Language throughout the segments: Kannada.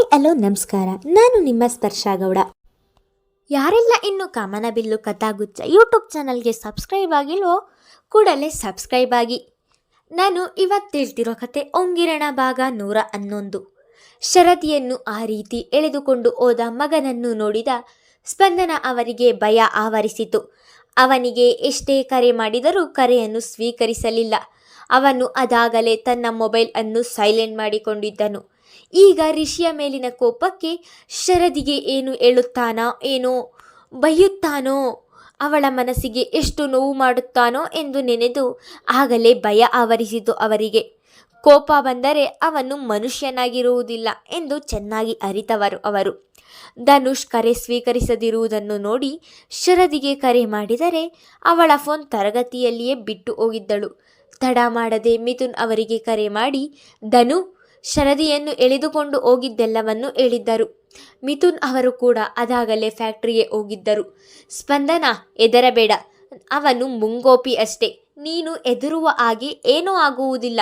ಹಾಯ್, ಹಲೋ, ನಮಸ್ಕಾರ. ನಾನು ನಿಮ್ಮ ಸ್ಪರ್ಶ ಗೌಡ. ಯಾರೆಲ್ಲ ಇನ್ನು ಕಾಮನಬಿಲ್ಲು ಕಥಾಗುಚ್ಚ ಯೂಟ್ಯೂಬ್ ಚಾನಲ್ಗೆ ಸಬ್ಸ್ಕ್ರೈಬ್ ಆಗಿಲ್ವೋ, ಕೂಡಲೇ ಸಬ್ಸ್ಕ್ರೈಬ್ ಆಗಿ. ನಾನು ಇವತ್ತು ಹೇಳ್ತಿರೋ ಕತೆ ಒಂಗಿರಣ ಭಾಗ ನೂರ ಹನ್ನೊಂದು. ಶರದಿಯನ್ನು ಆ ರೀತಿ ಎಳೆದುಕೊಂಡು ಹೋದ ಮಗನನ್ನು ನೋಡಿದ ಸ್ಪಂದನ ಅವರಿಗೆ ಭಯ ಆವರಿಸಿತು. ಅವನಿಗೆ ಎಷ್ಟೇ ಕರೆ ಮಾಡಿದರೂ ಕರೆಯನ್ನು ಸ್ವೀಕರಿಸಲಿಲ್ಲ. ಅವನು ಅದಾಗಲೇ ತನ್ನ ಮೊಬೈಲ್ ಅನ್ನು ಸೈಲೆಂಟ್ ಮಾಡಿಕೊಂಡಿದ್ದನು. ಈಗ ರಿಷಿಯ ಮೇಲಿನ ಕೋಪಕ್ಕೆ ಶರದಿಗೆ ಏನು ಹೇಳುತ್ತಾನೋ, ಏನೋ ಬೈಯುತ್ತಾನೋ ಅವಳ ಮನಸ್ಸಿಗೆ ಎಷ್ಟು ನೋವು ಮಾಡುತ್ತಾನೋ ಎಂದು ನೆನೆದು ಆಗಲೇ ಭಯ ಆವರಿಸಿತು ಅವರಿಗೆ. ಕೋಪ ಬಂದರೆ ಅವನು ಮನುಷ್ಯನಾಗಿರುವುದಿಲ್ಲ ಎಂದು ಚೆನ್ನಾಗಿ ಅರಿತವರು ಅವರು. ಧನುಷ್ ಕರೆ ಸ್ವೀಕರಿಸದಿರುವುದನ್ನು ನೋಡಿ ಶರದಿಗೆ ಕರೆ ಮಾಡಿದರೆ ಅವಳ ಫೋನ್ ತರಗತಿಯಲ್ಲಿಯೇ ಬಿಟ್ಟು ಹೋಗಿದ್ದಳು. ತಡ ಮಾಡದೆ ಮಿಥುನ್ ಅವರಿಗೆ ಕರೆ ಮಾಡಿ, ಧನು ಶರದಿಯನ್ನು ಎಳೆದುಕೊಂಡು ಹೋಗಿದ್ದೆಲ್ಲವನ್ನು ಹೇಳಿದ್ದರು. ಮಿಥುನ್ ಅವರು ಕೂಡ ಅದಾಗಲೇ ಫ್ಯಾಕ್ಟ್ರಿಗೆ ಹೋಗಿದ್ದರು. ಸ್ಪಂದನ ಎದರಬೇಡ ಅವನು ಮುಂಗೋಪಿ ಅಷ್ಟೇ. ನೀನು ಎದುರುವ ಹಾಗೆ ಏನೂ ಆಗುವುದಿಲ್ಲ.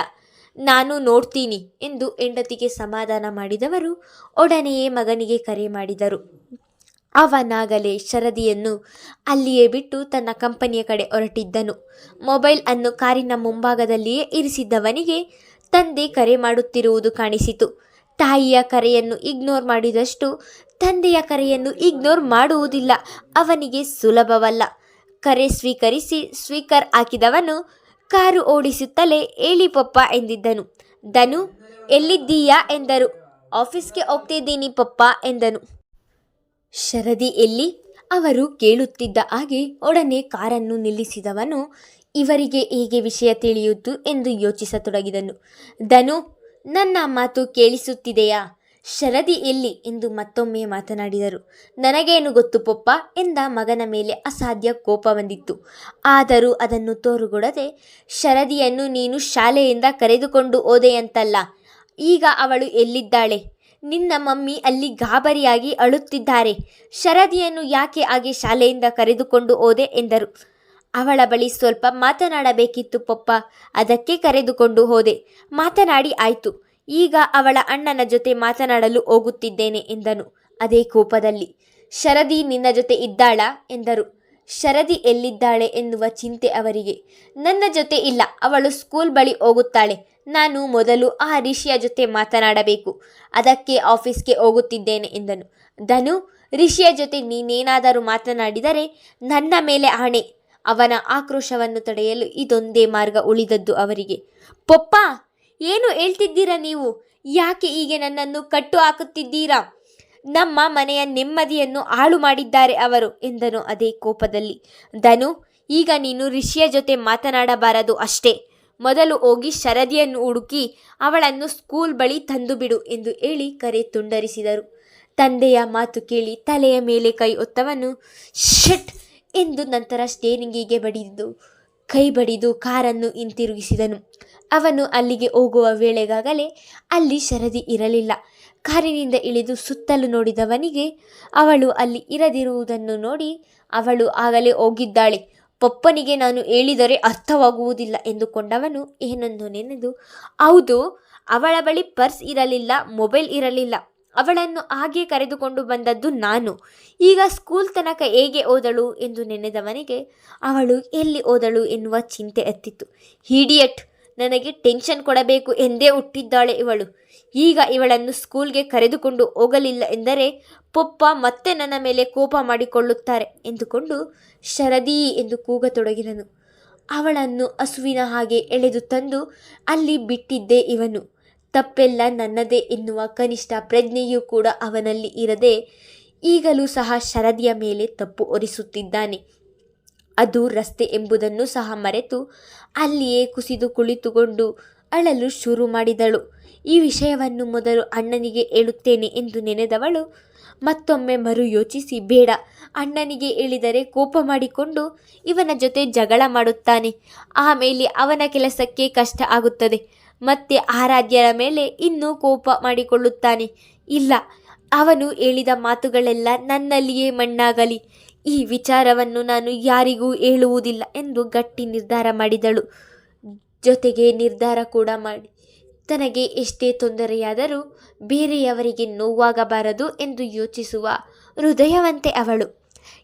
ನಾನು ನೋಡ್ತೀನಿ ಎಂದು ಹೆಂಡತಿಗೆ ಸಮಾಧಾನ ಮಾಡಿದವರು ಒಡನೆಯೇ ಮಗನಿಗೆ ಕರೆ ಮಾಡಿದರು. ಅವನಾಗಲೇ ಶರದಿಯನ್ನು ಅಲ್ಲಿಯೇ ಬಿಟ್ಟು ತನ್ನ ಕಂಪನಿಯ ಕಡೆ ಹೊರಟಿದ್ದನು. ಮೊಬೈಲ್ ಅನ್ನು ಕಾರಿನ ಮುಂಭಾಗದಲ್ಲಿಯೇ ಇರಿಸಿದ್ದವನಿಗೆ ತಂದೆ ಕರೆ ಮಾಡುತ್ತಿರುವುದು ಕಾಣಿಸಿತು. ತಾಯಿಯ ಕರೆಯನ್ನು ಇಗ್ನೋರ್ ಮಾಡಿದಷ್ಟು ತಂದೆಯ ಕರೆಯನ್ನು ಇಗ್ನೋರ್ ಮಾಡುವುದಿಲ್ಲ. ಅವನಿಗೆ ಸುಲಭವಲ್ಲ. ಕರೆ ಸ್ವೀಕರಿಸಿ ಸ್ವೀಕರ್ ಹಾಕಿದವನು ಕಾರು ಓಡಿಸುತ್ತಲೇ ಏಳಿಪಪ್ಪ ಪಪ್ಪ ಎಂದಿದ್ದನು. ಧನು, ಎಲ್ಲಿದ್ದೀಯಾ ಎಂದರು. ಆಫೀಸ್ಗೆ ಹೋಗ್ತಿದ್ದೀನಿ ಪಪ್ಪ ಎಂದನು. ಶರದಿ ಎಲ್ಲಿ? ಅವರು ಕೇಳುತ್ತಿದ್ದ ಹಾಗೆ ಒಡನೆ ಕಾರನ್ನು ನಿಲ್ಲಿಸಿದವನು ಇವರಿಗೆ ಹೇಗೆ ವಿಷಯ ತಿಳಿಯುವುದು ಎಂದು ಯೋಚಿಸತೊಡಗಿದನು. ಧನು, ನನ್ನ ಮಾತು ಕೇಳಿಸುತ್ತಿದೆಯಾ? ಶರದಿ ಎಲ್ಲಿ? ಎಂದು ಮತ್ತೊಮ್ಮೆ ಮಾತನಾಡಿದರು. ನನಗೇನು ಗೊತ್ತು ಪೊಪ್ಪ? ಎಂದ ಮಗನ ಮೇಲೆ ಅಸಾಧ್ಯ ಕೋಪ ಬಂದಿತ್ತು. ಆದರೂ ಅದನ್ನು ತೋರುಗೊಡದೆ ಶರದಿಯನ್ನು ನೀನು ಶಾಲೆಯಿಂದ ಕರೆದುಕೊಂಡು ಹೋದೆಯಂತಲ್ಲ. ಈಗ ಅವಳು ಎಲ್ಲಿದ್ದಾಳೆ? ನಿನ್ನ ಮಮ್ಮಿ ಅಲ್ಲಿ ಗಾಬರಿಯಾಗಿ ಅಳುತ್ತಿದ್ದಾರೆ. ಶರದಿಯನ್ನು ಯಾಕೆ ಹಾಗೆ ಶಾಲೆಯಿಂದ ಕರೆದುಕೊಂಡು ಹೋದೆ? ಎಂದರು. ಅವಳ ಬಳಿ ಸ್ವಲ್ಪ ಮಾತನಾಡಬೇಕಿತ್ತು ಪಪ್ಪ. ಅದಕ್ಕೆ ಕರೆದುಕೊಂಡು ಹೋದೆ. ಮಾತನಾಡಿ ಆಯಿತು. ಈಗ ಅವಳ ಅಣ್ಣನ ಜೊತೆ ಮಾತನಾಡಲು ಹೋಗುತ್ತಿದ್ದೇನೆ ಎಂದನು. ಅದೇ ಕೋಪದಲ್ಲಿ. ಶರದಿ ನಿನ್ನ ಜೊತೆ ಇದ್ದಾಳ ಎಂದರು. ಶರದಿ ಎಲ್ಲಿದ್ದಾಳೆ ಎನ್ನುವ ಚಿಂತೆ ಅವರಿಗೆ. ನನ್ನ ಜೊತೆ ಇಲ್ಲ. ಅವಳು ಸ್ಕೂಲ್ ಬಳಿ ಹೋಗುತ್ತಾಳೆ. ನಾನು ಮೊದಲು ಆ ರಿಷಿಯ ಜೊತೆ ಮಾತನಾಡಬೇಕು. ಅದಕ್ಕೆ ಆಫೀಸ್ಗೆ ಹೋಗುತ್ತಿದ್ದೇನೆ ಎಂದನು. ಧನು, ರಿಷಿಯ ಜೊತೆ ನೀನೇನಾದರೂ ಮಾತನಾಡಿದರೆ ನನ್ನ ಮೇಲೆ ಆಣೆ. ಅವನ ಆಕ್ರೋಶವನ್ನು ತಡೆಯಲು ಇದೊಂದೇ ಮಾರ್ಗ ಉಳಿದದ್ದು ಅವರಿಗೆ. ಪೊಪ್ಪ, ಏನು ಹೇಳ್ತಿದ್ದೀರಾ ನೀವು? ಯಾಕೆ ಹೀಗೆ ನನ್ನನ್ನು ಕಟ್ಟು ಹಾಕುತ್ತಿದ್ದೀರಾ ನಮ್ಮ ಮನೆಯ ನೆಮ್ಮದಿಯನ್ನು ಹಾಳು ಮಾಡಿದ್ದಾರೆ ಅವರು, ಎಂದನು ಅದೇ ಕೋಪದಲ್ಲಿ. ಧನು, ಈಗ ನೀನು ಋಷಿಯ ಜೊತೆ ಮಾತನಾಡಬಾರದು ಅಷ್ಟೇ. ಮೊದಲು ಹೋಗಿ ಶರದಿಯನ್ನು ಹುಡುಕಿ ಅವಳನ್ನು ಸ್ಕೂಲ್ ಬಳಿ ತಂದು ಬಿಡು ಎಂದು ಹೇಳಿ ಕರೆ ತುಂಡರಿಸಿದರು. ತಂದೆಯ ಮಾತು ಕೇಳಿ ತಲೆಯ ಮೇಲೆ ಕೈ ಒತ್ತವನು, ಶಟ್ ಎಂದು ನಂತರ ಸ್ಟೇರಿಂಗಿಗೆ ಬಡಿದು, ಕೈ ಬಡಿದು ಕಾರನ್ನು ಹಿಂತಿರುಗಿಸಿದನು. ಅವನು ಅಲ್ಲಿಗೆ ಹೋಗುವ ವೇಳೆಗಾಗಲೇ ಅಲ್ಲಿ ಶರದಿ ಇರಲಿಲ್ಲ. ಕಾರಿನಿಂದ ಇಳಿದು ಸುತ್ತಲೂ ನೋಡಿದವನಿಗೆ, ಅವಳು ಅಲ್ಲಿ ಇರದಿರುವುದನ್ನು ನೋಡಿ ಅವಳು ಆಗಲೇ ಹೋಗಿದ್ದಾಳೆ. ಪಪ್ಪನಿಗೆ ನಾನು ಹೇಳಿದರೆ ಅರ್ಥವಾಗುವುದಿಲ್ಲ ಎಂದುಕೊಂಡವನು ಏನೊಂದು ನೆನೆದು ಹೌದು, ಅವಳ ಬಳಿ ಪರ್ಸ್ ಇರಲಿಲ್ಲ, ಮೊಬೈಲ್ ಇರಲಿಲ್ಲ. ಅವಳನ್ನು ಹಾಗೆ ಕರೆದುಕೊಂಡು ಬಂದದ್ದು ನಾನು. ಈಗ ಸ್ಕೂಲ್ ತನಕ ಹೇಗೆ ಓದಳು ಎಂದು ನೆನೆದವನಿಗೆ, ಅವಳು ಎಲ್ಲಿ ಓದಳು ಎನ್ನುವ ಚಿಂತೆ ಎತ್ತಿತ್ತು. ಹಿಡಿಯಟ್ ನನಗೆ ಟೆನ್ಷನ್ ಕೊಡಬೇಕು ಎಂದೇ ಹುಟ್ಟಿದ್ದಾಳೆ ಇವಳು. ಈಗ ಇವಳನ್ನು ಸ್ಕೂಲ್ಗೆ ಕರೆದುಕೊಂಡು ಹೋಗಲಿಲ್ಲ ಎಂದರೆ ಪೊಪ್ಪ ಮತ್ತೆ ನನ್ನ ಮೇಲೆ ಕೋಪ ಮಾಡಿಕೊಳ್ಳುತ್ತಾರೆ, ಎಂದುಕೊಂಡು ಶರದಿ ಎಂದು ಕೂಗತೊಡಗಿದನು. ಅವಳನ್ನು ಹಸುವಿನ ಹಾಗೆ ಎಳೆದು ತಂದು ಅಲ್ಲಿ ಬಿಟ್ಟಿದ್ದೆ ಇವನು. ತಪ್ಪೆಲ್ಲ ನನ್ನದೇ ಎನ್ನುವ ಕನಿಷ್ಠ ಪ್ರಜ್ಞೆಯೂ ಕೂಡ ಅವನಲ್ಲಿ ಇರದೆ ಈಗಲೂ ಸಹ ಶರದಿಯ ಮೇಲೆ ತಪ್ಪು ಒರಿಸುತ್ತಿದ್ದಾನೆ. ಅದು ರಸ್ತೆ ಎಂಬುದನ್ನು ಸಹ ಮರೆತು ಅಲ್ಲಿಯೇ ಕುಸಿದು ಕುಳಿತುಕೊಂಡು ಅಳಲು ಶುರು ಮಾಡಿದಳು. ಈ ವಿಷಯವನ್ನು ಮೊದಲು ಅಣ್ಣನಿಗೆ ಹೇಳುತ್ತೇನೆ ಎಂದು ನೆನೆದವಳು. ಮತ್ತೊಮ್ಮೆ ಮರು ಯೋಚಿಸಿ, ಬೇಡ, ಅಣ್ಣನಿಗೆ ಹೇಳಿದರೆ ಕೋಪ ಮಾಡಿಕೊಂಡು ಇವನ ಜೊತೆ ಜಗಳ ಮಾಡುತ್ತಾನೆ. ಆಮೇಲೆ ಅವನ ಕೆಲಸಕ್ಕೆ ಕಷ್ಟ ಆಗುತ್ತದೆ. ಮತ್ತೆ ಆರಾಧ್ಯರ ಮೇಲೆ ಇನ್ನೂ ಕೋಪ ಮಾಡಿಕೊಳ್ಳುತ್ತಾನೆ. ಇಲ್ಲ, ಅವನು ಹೇಳಿದ ಮಾತುಗಳೆಲ್ಲ ನನ್ನಲ್ಲಿಯೇ ಮಣ್ಣಾಗಲಿ. ಈ ವಿಚಾರವನ್ನು ನಾನು ಯಾರಿಗೂ ಹೇಳುವುದಿಲ್ಲ ಎಂದು ಗಟ್ಟಿ ನಿರ್ಧಾರ ಮಾಡಿದಳು. ಜೊತೆಗೆ ನಿರ್ಧಾರ ಕೂಡ ಮಾಡಿ. ತನಗೆ ಎಷ್ಟೇ ತೊಂದರೆಯಾದರೂ ಬೇರೆಯವರಿಗೆ ನೋವಾಗಬಾರದು ಎಂದು ಯೋಚಿಸುವ ಹೃದಯವಂತೆ ಅವಳು.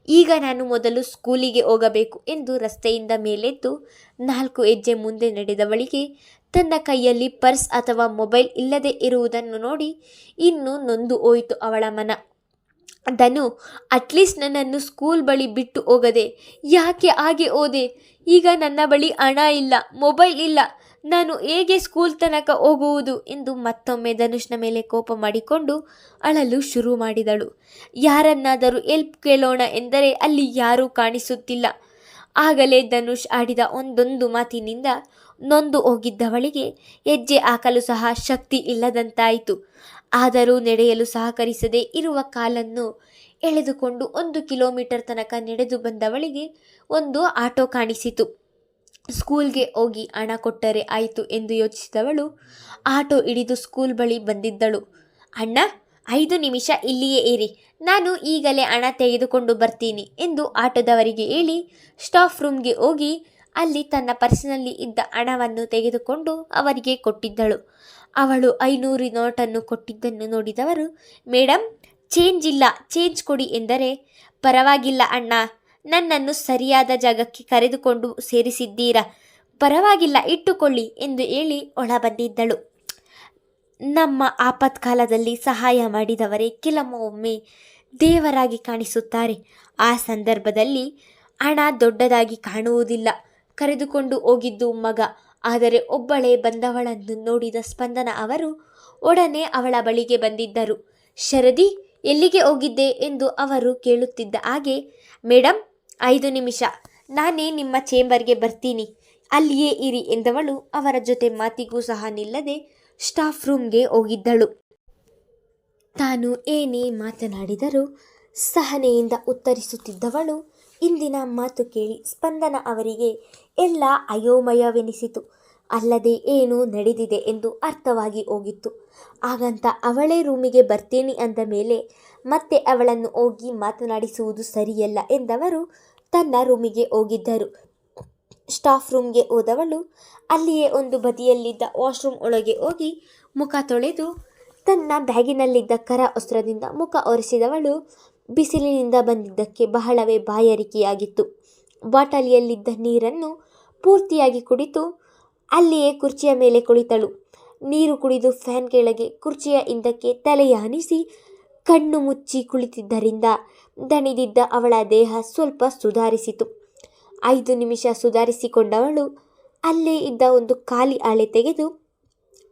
ಈಗ ನಾನು ಮೊದಲು ಸ್ಕೂಲಿಗೆ ಹೋಗಬೇಕು ಎಂದು ರಸ್ತೆಯಿಂದ ಮೇಲೆದ್ದು ನಾಲ್ಕು ಹೆಜ್ಜೆ ಮುಂದೆ ನಡೆದವಳಿಗೆ ತನ್ನ ಕೈಯಲ್ಲಿ ಪರ್ಸ್ ಅಥವಾ ಮೊಬೈಲ್ ಇಲ್ಲದೆ ಇರುವುದನ್ನು ನೋಡಿ ಇನ್ನೂ ನೊಂದು ಹೋಯಿತು ಅವಳ ಮನ. ಧನು ಅಟ್ಲೀಸ್ಟ್ ನನ್ನನ್ನು ಸ್ಕೂಲ್ ಬಳಿ ಬಿಟ್ಟು ಹೋಗದೆ. ಯಾಕೆ ಹಾಗೆ ಹೋದೆ? ಈಗ ನನ್ನ ಬಳಿ ಹಣ ಇಲ್ಲ, ಮೊಬೈಲ್ ಇಲ್ಲ. ನಾನು ಹೇಗೆ ಸ್ಕೂಲ್ ತನಕ ಹೋಗುವುದು? ಎಂದು ಮತ್ತೊಮ್ಮೆ ಧನುಷ್ನ ಮೇಲೆ ಕೋಪ ಮಾಡಿಕೊಂಡು ಅಳಲು ಶುರು ಮಾಡಿದಳು. ಯಾರನ್ನಾದರೂ ಎಲ್ಪ್ ಕೇಳೋಣ ಎಂದರೆ ಅಲ್ಲಿ ಯಾರೂ ಕಾಣಿಸುತ್ತಿಲ್ಲ. ಆಗಲೇ ಧನುಷ್ ಆಡಿದ ಒಂದೊಂದು ಮಾತಿನಿಂದ ನೊಂದು ಹೋಗಿದ್ದವಳಿಗೆ ಹೆಜ್ಜೆ ಹಾಕಲು ಸಹ ಶಕ್ತಿ ಇಲ್ಲದಂತಾಯಿತು. ಆದರೂ ನಡೆಯಲು ಸಹಕರಿಸದೆ ಇರುವ ಕಾಲನ್ನು ಎಳೆದುಕೊಂಡು ಒಂದು ಕಿಲೋಮೀಟರ್ ತನಕ ನಡೆದು ಬಂದವಳಿಗೆ ಒಂದು ಆಟೋ ಕಾಣಿಸಿತು. ಸ್ಕೂಲ್ಗೆ ಹೋಗಿ ಹಣ ಕೊಟ್ಟರೆ ಆಯಿತು ಎಂದು ಯೋಚಿಸಿದವಳು ಆಟೋ ಹಿಡಿದು ಸ್ಕೂಲ್ ಬಳಿ ಬಂದಿದ್ದಳು. ಅಣ್ಣ, ಐದು ನಿಮಿಷ ಇಲ್ಲಿಯೇ ಇರಿ. ನಾನು ಈಗಲೇ ಹಣ ತೆಗೆದುಕೊಂಡು ಬರ್ತೀನಿ ಎಂದು ಆಟೋದವರಿಗೆ ಹೇಳಿ ಸ್ಟಾಫ್ ರೂಮ್ಗೆ ಹೋಗಿ ಅಲ್ಲಿ ತನ್ನ ಪರ್ಸಿನಲ್ಲಿ ಇದ್ದ ಹಣವನ್ನು ತೆಗೆದುಕೊಂಡು ಅವರಿಗೆ ಕೊಟ್ಟಿದ್ದಳು. ಅವಳು ಐನೂರು ನೋಟನ್ನು ಕೊಟ್ಟಿದ್ದನ್ನು ನೋಡಿದವರು ಮೇಡಮ್ ಚೇಂಜ್ ಇಲ್ಲ, ಚೇಂಜ್ ಕೊಡಿ ಎಂದರೆ, ಪರವಾಗಿಲ್ಲ ಅಣ್ಣ, ನನ್ನನ್ನು ಸರಿಯಾದ ಜಾಗಕ್ಕೆ ಕರೆದುಕೊಂಡು ಸೇರಿಸಿದ್ದೀರಾ? ಪರವಾಗಿಲ್ಲ, ಇಟ್ಟುಕೊಳ್ಳಿ ಎಂದು ಹೇಳಿ ಒಳ ಬಂದಿದ್ದಳು ನಮ್ಮ ಆಪತ್ಕಾಲದಲ್ಲಿ ಸಹಾಯ ಮಾಡಿದವರೇ ಕೆಲವೊಮ್ಮೆ ದೇವರಾಗಿ ಕಾಣಿಸುತ್ತಾರೆ. ಆ ಸಂದರ್ಭದಲ್ಲಿ ಹಣ ದೊಡ್ಡದಾಗಿ ಕಾಣುವುದಿಲ್ಲ. ಕರೆದುಕೊಂಡು ಹೋಗಿದ್ದು ಮಗ. ಆದರೆ ಒಬ್ಬಳೇ ಬಂದವಳನ್ನು ನೋಡಿದ ಸ್ಪಂದನ ಅವರು ಒಡನೆ ಅವಳ ಬಳಿಗೆ ಬಂದಿದ್ದರು. ಶರದಿ, ಎಲ್ಲಿಗೆ ಹೋಗಿದ್ದೆ? ಎಂದು ಅವರು ಕೇಳುತ್ತಿದ್ದ ಹಾಗೆ ಮೇಡಮ್ ಐದು ನಿಮಿಷ. ನಾನೇ ನಿಮ್ಮ ಚೇಂಬರ್ಗೆ ಬರ್ತೀನಿ. ಅಲ್ಲಿಯೇ ಇರಿ ಎಂದವಳು ಅವರ ಜೊತೆ ಮಾತಿಗೂ ಸಹ ನಿಲ್ಲದೆ ಸ್ಟಾಫ್ ರೂಮ್ಗೆ ಹೋಗಿದ್ದಳು. ತಾನು ಏನೇ ಮಾತನಾಡಿದರೂ ಸಹನೆಯಿಂದ ಉತ್ತರಿಸುತ್ತಿದ್ದವಳು ಇಂದಿನ ಮಾತು ಕೇಳಿ ಸ್ಪಂದನ ಅವರಿಗೆ, ಎಲ್ಲ ಅಯೋಮಯವೆನಿಸಿತು. ಅಲ್ಲದೆ ಏನು ನಡೆದಿದೆ ಎಂದು ಅರ್ಥವಾಗಿ ಹೋಗಿತ್ತು. ಹಾಗಂತ ಅವಳೇ ರೂಮಿಗೆ ಬರ್ತೀನಿ ಅಂದ ಮೇಲೆ ಮತ್ತೆ ಅವಳನ್ನು ಹೋಗಿ ಮಾತನಾಡಿಸುವುದು ಸರಿಯಲ್ಲ ಎಂದವರು ತನ್ನ ರೂಮಿಗೆ ಹೋಗಿದ್ದರು. ಸ್ಟಾಫ್ ರೂಮ್ಗೆ ಹೋದವಳು ಅಲ್ಲಿಯೇ ಒಂದು ಬದಿಯಲ್ಲಿದ್ದ ವಾಶ್ರೂಮ್ ಒಳಗೆ ಹೋಗಿ ಮುಖ ತೊಳೆದು ತನ್ನ ಬ್ಯಾಗಿನಲ್ಲಿದ್ದ ಕರ ವಸ್ತ್ರದಿಂದ ಮುಖ ಒರೆಸಿದವಳು ಬಿಸಿಲಿನಿಂದ ಬಂದಿದ್ದಕ್ಕೆ ಬಹಳವೇ ಬಾಯಾರಿಕೆಯಾಗಿತ್ತು. ಬಾಟಲಿಯಲ್ಲಿದ್ದ ನೀರನ್ನು ಪೂರ್ತಿಯಾಗಿ ಕುಡಿತು ಅಲ್ಲಿಯೇ ಕುರ್ಚಿಯ ಮೇಲೆ ಕುಳಿತಳು. ನೀರು ಕುಡಿದು ಫ್ಯಾನ್ ಕೆಳಗೆ ಕುರ್ಚಿಯ ಹಿಂದಕ್ಕೆ ತಲೆಯಾನಿಸಿ ಕಣ್ಣು ಮುಚ್ಚಿ ಕುಳಿತಿದ್ದರಿಂದ ದಣಿದಿದ್ದ ಅವಳ ದೇಹ ಸ್ವಲ್ಪ ಸುಧಾರಿಸಿತು. ಐದು ನಿಮಿಷ ಸುಧಾರಿಸಿಕೊಂಡವಳು ಅಲ್ಲೇ ಇದ್ದ ಒಂದು ಖಾಲಿ ಆಳೆ ತೆಗೆದು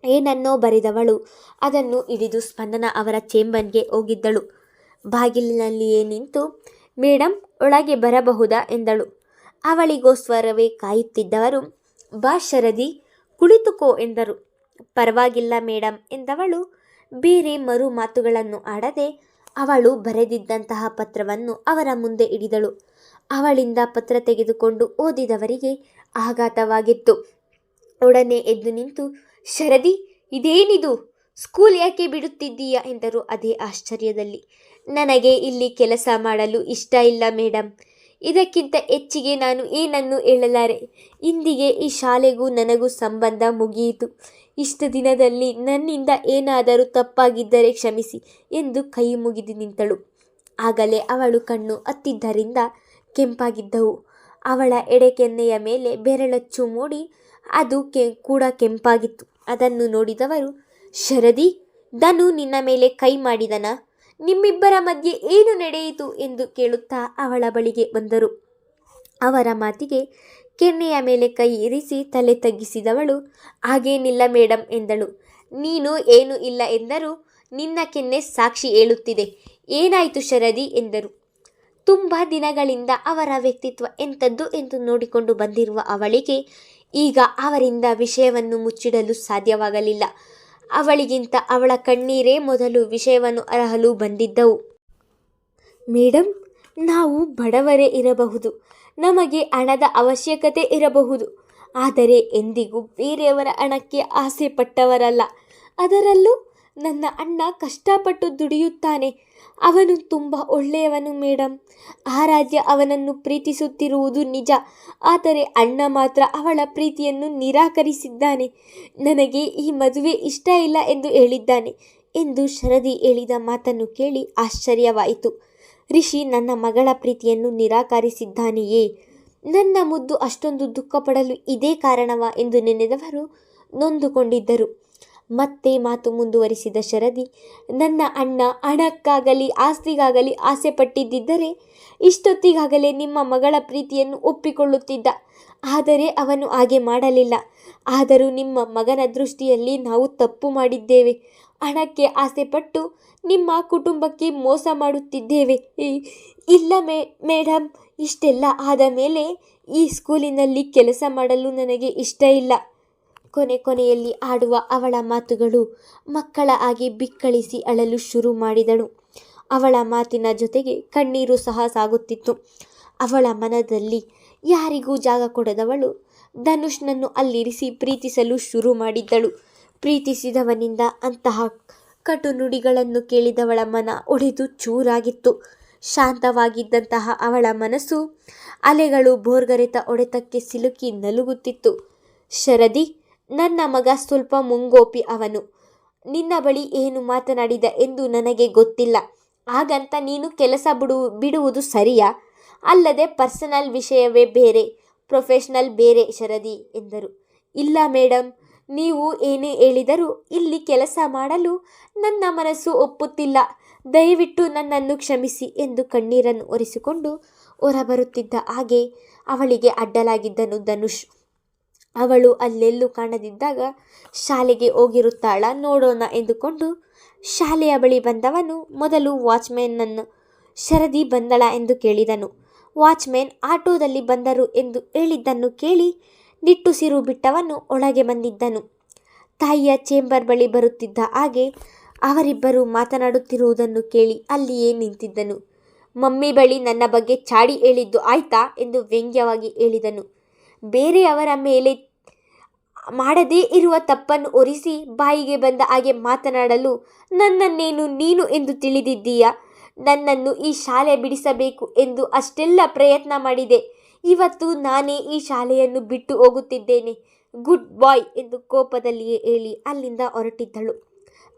ಏನನ್ನೋ ಬರೆದವಳು. ಅದನ್ನು ಹಿಡಿದು ಸ್ಪಂದನ ಅವರ ಚೇಂಬನ್ಗೆ ಹೋಗಿದ್ದಳು. ಬಾಗಿಲಿನಲ್ಲಿಯೇ ನಿಂತು ಮೇಡಮ್ ಒಳಗೆ ಬರಬಹುದಾ? ಎಂದಳು. ಅವಳಿಗೋಸ್ಕರವೇ ಕಾಯುತ್ತಿದ್ದವರು, ಬಾ ಶರದಿ, ಕುಳಿತುಕೋ ಎಂದರು. ಪರವಾಗಿಲ್ಲ ಮೇಡಮ್ ಎಂದವಳು. ಬೇರೆ ಮರು ಮಾತುಗಳನ್ನು ಆಡದೆ ಅವಳು ಬರೆದಿದ್ದಂತಹ ಪತ್ರವನ್ನು ಅವರ ಮುಂದೆ ಹಿಡಿದಳು ಅವಳಿಂದ ಪತ್ರ ತೆಗೆದುಕೊಂಡು ಓದಿದವರಿಗೆ ಆಘಾತವಾಗಿತ್ತು. ಒಡನೆ ಎದ್ದು ನಿಂತು, ಶರದಿ, ಇದೇನಿದು? ಸ್ಕೂಲ್ ಯಾಕೆ ಬಿಡುತ್ತಿದ್ದೀಯಾ? ಎಂದರು ಅದೇ ಆಶ್ಚರ್ಯದಲ್ಲಿ. ನನಗೆ ಇಲ್ಲಿ ಕೆಲಸ ಮಾಡಲು ಇಷ್ಟ ಇಲ್ಲ ಮೇಡಮ್ ಇದಕ್ಕಿಂತ ಹೆಚ್ಚಿಗೆ ನಾನು ಏನನ್ನು ಹೇಳಲಾರೆ? ಇಂದಿಗೆ ಈ ಶಾಲೆಗೂ ನನಗೂ ಸಂಬಂಧ ಮುಗಿಯಿತು. ಇಷ್ಟು ದಿನದಲ್ಲಿ ನನ್ನಿಂದ ಏನಾದರೂ ತಪ್ಪಾಗಿದ್ದರೆ ಕ್ಷಮಿಸಿ ಎಂದು ಕೈ ಮುಗಿದು ನಿಂತಳು. ಆಗಲೇ ಅವಳು ಕಣ್ಣು ಹತ್ತಿದ್ದರಿಂದ ಕೆಂಪಾಗಿದ್ದವು. ಅವಳ ಎಡೆಕೆನ್ನೆಯ ಮೇಲೆ ಬೆರಳಚ್ಚು ಮೂಡಿ ಅದು ಕೆ, ಕೂಡ ಕೆಂಪಾಗಿತ್ತು. ಅದನ್ನು ನೋಡಿದವರು, ಶರದಿ, ಧನು ನಿನ್ನ ಮೇಲೆ ಕೈ ಮಾಡಿದನ? ನಿಮ್ಮಿಬ್ಬರ ಮಧ್ಯೆ ಏನು ನಡೆಯಿತು ಎಂದು ಕೇಳುತ್ತಾ ಅವಳ ಬಳಿಗೆ ಬಂದರು. ಅವರ ಮಾತಿಗೆ ಕೆನ್ನೆಯ ಮೇಲೆ ಕೈ ಇರಿಸಿ ತಲೆ ತಗ್ಗಿಸಿದವಳು ಹಾಗೇನಿಲ್ಲ ಮೇಡಮ್ ಎಂದಳು. ನೀನು ಏನು ಇಲ್ಲ ಎಂದರೂ ನಿನ್ನ ಕೆನ್ನೆ ಸಾಕ್ಷಿ ಹೇಳುತ್ತಿದೆ ಏನಾಯಿತು ಶರದಿ ಎಂದರು. ತುಂಬ ದಿನಗಳಿಂದ ಅವರ ವ್ಯಕ್ತಿತ್ವ ಎಂಥದ್ದು ಎಂದು ನೋಡಿಕೊಂಡು ಬಂದಿರುವ ಅವಳಿಗೆ ಈಗ ಅವರಿಂದ ವಿಷಯವನ್ನು ಮುಚ್ಚಿಡಲು ಸಾಧ್ಯವಾಗಲಿಲ್ಲ. ಅವಳಿಗಿಂತ ಅವಳ ಕಣ್ಣೀರೇ ಮೊದಲು ವಿಷಯವನ್ನು ಅರಹಲು ಬಂದಿದ್ದವು. ಮೇಡಮ್ ನಾವು ಬಡವರೇ ಇರಬಹುದು. ನಮಗೆ ಹಣದ ಅವಶ್ಯಕತೆ ಇರಬಹುದು. ಆದರೆ ಎಂದಿಗೂ ಬೇರೆಯವರ ಹಣಕ್ಕೆ ಆಸೆ ಪಟ್ಟವರಲ್ಲ. ಅದರಲ್ಲೂ ನನ್ನ ಅಣ್ಣ ಕಷ್ಟಪಟ್ಟು ದುಡಿಯುತ್ತಾನೆ. ಅವನು ತುಂಬ ಒಳ್ಳೆಯವನು ಮೇಡಮ್ ಆರಾಧ್ಯ ಅವನನ್ನು ಪ್ರೀತಿಸುತ್ತಿರುವುದು ನಿಜ. ಆದರೆ ಅಣ್ಣ ಮಾತ್ರ ಅವಳ ಪ್ರೀತಿಯನ್ನು ನಿರಾಕರಿಸಿದ್ದಾನೆ. ನನಗೆ ಈ ಮದುವೆ ಇಷ್ಟ ಇಲ್ಲ ಎಂದು ಹೇಳಿದ್ದಾನೆ ಎಂದು ಶರದಿ ಹೇಳಿದ ಮಾತನ್ನು ಕೇಳಿ ಆಶ್ಚರ್ಯವಾಯಿತು. ರಿಷಿ ನನ್ನ ಮಗಳ ಪ್ರೀತಿಯನ್ನು ನಿರಾಕರಿಸಿದ್ದಾನೆಯೇ? ನನ್ನ ಮುದ್ದು ಅಷ್ಟೊಂದು ದುಃಖಪಡಲು ಇದೇ ಕಾರಣವ ಎಂದು ನೆನೆದವರು ನೊಂದುಕೊಂಡಿದ್ದರು. ಮತ್ತೆ ಮಾತು ಮುಂದುವರಿಸಿದ ಶರದಿ, ನನ್ನ ಅಣ್ಣ ಹಣಕ್ಕಾಗಲಿ, ಆಸ್ತಿಗಾಗಲಿ ಆಸೆ ಪಟ್ಟಿದ್ದರೆ ಇಷ್ಟೊತ್ತಿಗಾಗಲೇ ನಿಮ್ಮ ಮಗಳ ಪ್ರೀತಿಯನ್ನು ಒಪ್ಪಿಕೊಳ್ಳುತ್ತಿದ್ದ. ಆದರೆ ಅವನು ಹಾಗೆ ಮಾಡಲಿಲ್ಲ. ಆದರೂ ನಿಮ್ಮ ಮಗನ ದೃಷ್ಟಿಯಲ್ಲಿ ನಾವು ತಪ್ಪು ಮಾಡಿದ್ದೇವೆ. ಹಣಕ್ಕೆ ಆಸೆಪಟ್ಟು ನಿಮ್ಮ ಕುಟುಂಬಕ್ಕೆ ಮೋಸ ಮಾಡುತ್ತಿದ್ದೇವೆ. ಇಲ್ಲ ಮೇ ಮೇಡಮ್ ಇಷ್ಟೆಲ್ಲ ಆದ ಮೇಲೆ ಈ ಸ್ಕೂಲಿನಲ್ಲಿ ಕೆಲಸ ಮಾಡಲು ನನಗೆ ಇಷ್ಟ ಇಲ್ಲ. ಕೊನೆ ಕೊನೆಯಲ್ಲಿ ಆಡುವ ಅವಳ ಮಾತುಗಳು ಮಕ್ಕಳ ಆಗಿ ಬಿಕ್ಕಳಿಸಿ ಅಳಲು ಶುರು ಮಾಡಿದಳು. ಅವಳ ಮಾತಿನ ಜೊತೆಗೆ ಕಣ್ಣೀರು ಸಹ ಸಾಗುತ್ತಿತ್ತು. ಅವಳ ಮನದಲ್ಲಿ ಯಾರಿಗೂ ಜಾಗ ಕೊಡದವಳು ಧನುಷ್ನನ್ನು ಅಲ್ಲಿರಿಸಿ ಪ್ರೀತಿಸಲು ಶುರು ಮಾಡಿದ್ದಳು. ಪ್ರೀತಿಸಿದವನಿಂದ ಅಂತಹ ಕಟು ನುಡಿಗಳನ್ನು ಕೇಳಿದವಳ ಮನ ಒಡೆದು ಚೂರಾಗಿತ್ತು. ಶಾಂತವಾಗಿದ್ದಂತಹ ಅವಳ ಮನಸ್ಸು ಅಲೆಗಳು ಬೋರ್ಗರೆತ ಒಡೆತಕ್ಕೆ ಸಿಲುಕಿ ನಲುಗುತ್ತಿತ್ತು. ಶರದಿ ನನ್ನ ಮಗ ಸ್ವಲ್ಪ ಮುಂಗೋಪಿ ಅವನು. ನಿನ್ನ ಬಳಿ ಏನು ಮಾತನಾಡಿದ ಎಂದು ನನಗೆ ಗೊತ್ತಿಲ್ಲ. ಹಾಗಂತ ನೀನು ಕೆಲಸ ಬಿಡು, ಬಿಡುವುದು ಸರಿಯಾ? ಅಲ್ಲದೆ ಪರ್ಸನಲ್ ವಿಷಯವೇ ಬೇರೆ, ಪ್ರೊಫೆಷನಲ್ ಬೇರೆ ಶರದಿ ಎಂದರು. ಇಲ್ಲ ಮೇಡಮ್ ನೀವು ಏನೇ ಹೇಳಿದರೂ ಇಲ್ಲಿ ಕೆಲಸ ಮಾಡಲು ನನ್ನ ಮನಸ್ಸು ಒಪ್ಪುತ್ತಿಲ್ಲ. ದಯವಿಟ್ಟು ನನ್ನನ್ನು ಕ್ಷಮಿಸಿ ಎಂದು ಕಣ್ಣೀರನ್ನು ಒರೆಸಿಕೊಂಡು ಹೊರಬರುತ್ತಿದ್ದ ಹಾಗೆ ಅವಳಿಗೆ ಅಡ್ಡಲಾಗಿದ್ದನು ಧನುಷ್ ಅವಳು ಅಲ್ಲೆಲ್ಲೂ ಕಾಣದಿದ್ದಾಗ ಶಾಲೆಗೆ ಹೋಗಿರುತ್ತಾಳ ನೋಡೋಣ ಎಂದುಕೊಂಡು ಶಾಲೆಯ ಬಳಿ ಬಂದವನು ಮೊದಲು ವಾಚ್ಮ್ಯಾನನ್ನು ಶರದಿ ಬಂದಳ ಎಂದು ಕೇಳಿದನು. ವಾಚ್ಮ್ಯಾನ್ ಆಟೋದಲ್ಲಿ ಬಂದರು ಎಂದು ಹೇಳಿದ್ದನ್ನು ಕೇಳಿ ನಿಟ್ಟುಸಿರು ಬಿಟ್ಟವನು ಒಳಗೆ ಬಂದಿದ್ದನು. ತಾಯಿಯ ಚೇಂಬರ್ ಬಳಿ ಬರುತ್ತಿದ್ದ ಹಾಗೆ ಅವರಿಬ್ಬರು ಮಾತನಾಡುತ್ತಿರುವುದನ್ನು ಕೇಳಿ ಅಲ್ಲಿಯೇ ನಿಂತಿದ್ದನು. ಮಮ್ಮಿ ಬಳಿ ನನ್ನ ಬಗ್ಗೆ ಚಾಡಿ ಹೇಳಿದ್ದು ಆಯ್ತಾ ಎಂದು ವ್ಯಂಗ್ಯವಾಗಿ ಹೇಳಿದನು. ಬೇರೆಯವರ ಮೇಲೆ ಮಾಡದೇ ಇರುವ ತಪ್ಪನ್ನು ಒರಿಸಿ ಬಾಯಿಗೆ ಬಂದ ಹಾಗೆ ಮಾತನಾಡಲು ನನ್ನನ್ನೇನು ನೀನು ಎಂದು ತಿಳಿದಿದ್ದೀಯಾ? ನನ್ನನ್ನು ಈ ಶಾಲೆ ಬಿಡಿಸಬೇಕು ಎಂದು ಅಷ್ಟೆಲ್ಲ ಪ್ರಯತ್ನ ಮಾಡಿದೆ. ಇವತ್ತು ನಾನೇ ಈ ಶಾಲೆಯನ್ನು ಬಿಟ್ಟು ಹೋಗುತ್ತಿದ್ದೇನೆ. ಗುಡ್ ಬಾಯ್ ಎಂದು ಕೋಪದಲ್ಲಿಯೇ ಹೇಳಿ ಅಲ್ಲಿಂದ ಹೊರಟಿದ್ದಳು.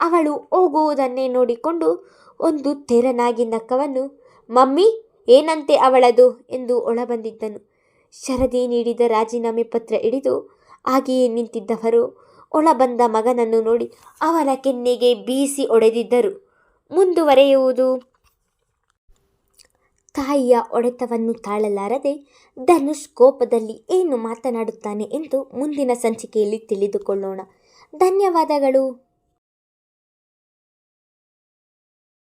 ಅವಳು ಹೋಗುವುದನ್ನೇ ನೋಡಿಕೊಂಡು ಒಂದು ತೆರನಾಗಿ ನಕ್ಕವನು ಮಮ್ಮಿ, ಏನಂತೆ ಅವಳದು? ಎಂದು ಒಳಬಂದಿದ್ದನು. ಶರದಿ ನೀಡಿದ ರಾಜೀನಾಮೆ ಪತ್ರ ಹಿಡಿದು ಹಾಗೆಯೇ ನಿಂತಿದ್ದವರು. ಒಳಬಂದ ಮಗನನ್ನು ನೋಡಿ ಅವರ ಕೆನ್ನೆಗೆ ಬೀಸಿ ಒಡೆದಿದ್ದರು. ಮುಂದುವರೆಯುವುದು. ತಾಯಿಯ ಒಡೆತವನ್ನು ತಾಳಲಾರದೆ ಧನುಷ್ ಕೋಪದಲ್ಲಿ ಏನು ಮಾತನಾಡುತ್ತಾನೆ ಎಂದು ಮುಂದಿನ ಸಂಚಿಕೆಯಲ್ಲಿ ತಿಳಿದುಕೊಳ್ಳೋಣ. ಧನ್ಯವಾದಗಳು.